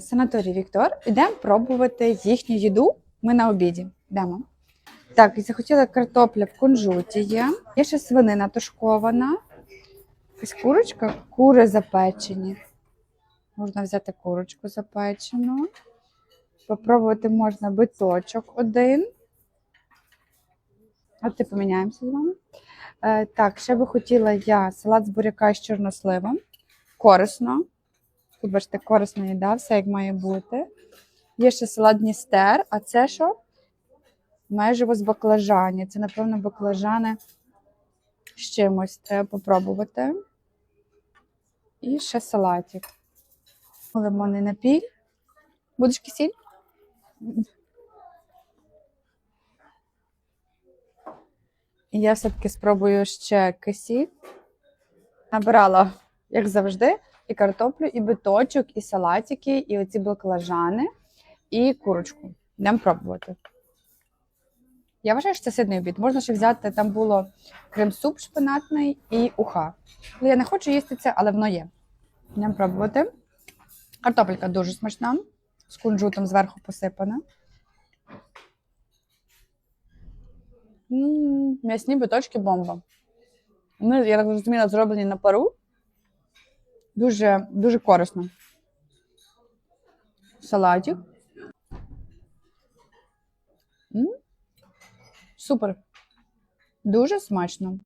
Санаторій Віктор. Ідемо пробувати їхню їду. Ми на обіді. Йдемо. Так, захотіла картопля в кунжуті є. Є ще свинина тушкована. Якась курочка, кури запечені. Можна взяти курочку запечену. Попробувати можна биточок один. От ти поміняємося з вами. Е, так, ще би хотіла я салат з буряка з чорносливом. Корисно. Тут бачите, корисна їда, все як має бути. Є ще салат Дністер, а це що? Меживо з баклажанів. Це, напевно, баклажани з чимось треба попробувати. І ще салатик. Лимонний напій. Будеш кисіль? І я все-таки спробую ще кисіль. Набирала, як завжди, і картоплю, і биточок, і салатики, і оці баклажани, і курочку. Йдемо пробувати. Я вважаю, що це сидний обід. Можна ще взяти, там було крем-суп шпинатний і уха. Ну, Я не хочу їсти це, але воно є. Йдемо пробувати. Картопелька дуже смачна, з кунжутом зверху посипана. М'ясні биточки бомба. Вони, я так розуміла, зроблені на пару. Дуже, дуже корисно. Салатик. Супер. Дуже смачно.